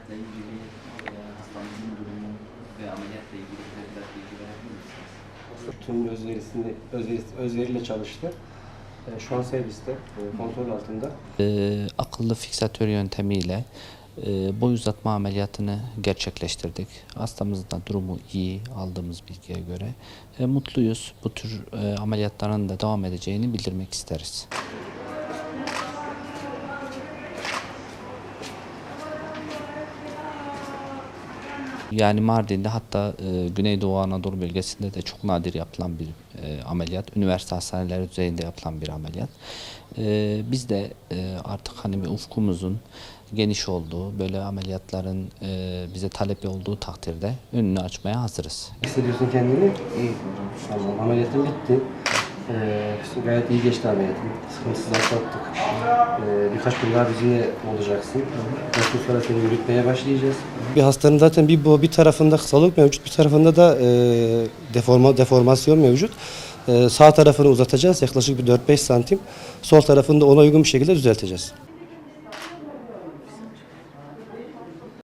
ameliyatla ilgili e, durumu ve ameliyatla ilgili bize bilgi verebilir misiniz? Tüm özverisini, özveri, özveriyle çalıştı. E, şu an serviste, e, kontrol altında. E, akıllı fiksatör yöntemiyle e, boy uzatma ameliyatını gerçekleştirdik. Hastamızın da durumu iyi aldığımız bilgiye göre. E, mutluyuz. Bu tür e, ameliyatların da devam edeceğini bildirmek isteriz. Yani Mardin'de hatta e, Güneydoğu Anadolu bölgesinde de çok nadir yapılan bir e, ameliyat. Üniversite hastaneleri düzeyinde yapılan bir ameliyat. E, biz de e, artık hani bir ufkumuzun geniş olduğu, böyle ameliyatların e, bize talebi olduğu takdirde önünü açmaya hazırız. Hissediyorsun kendini? İyi. Ameliyatın bitti. E, gayet iyi geçti ameliyatın. Sıkıntısız atlattık. E, birkaç gün daha bizimle olacaksın. Birkaç gün sonra seni yürütmeye başlayacağız. Bir hastanın zaten bir, bir tarafında kısalık mevcut, bir tarafında da e, deforma, deformasyon mevcut. E, sağ tarafını uzatacağız yaklaşık bir 4-5 santim. Sol tarafını da ona uygun bir şekilde düzelteceğiz.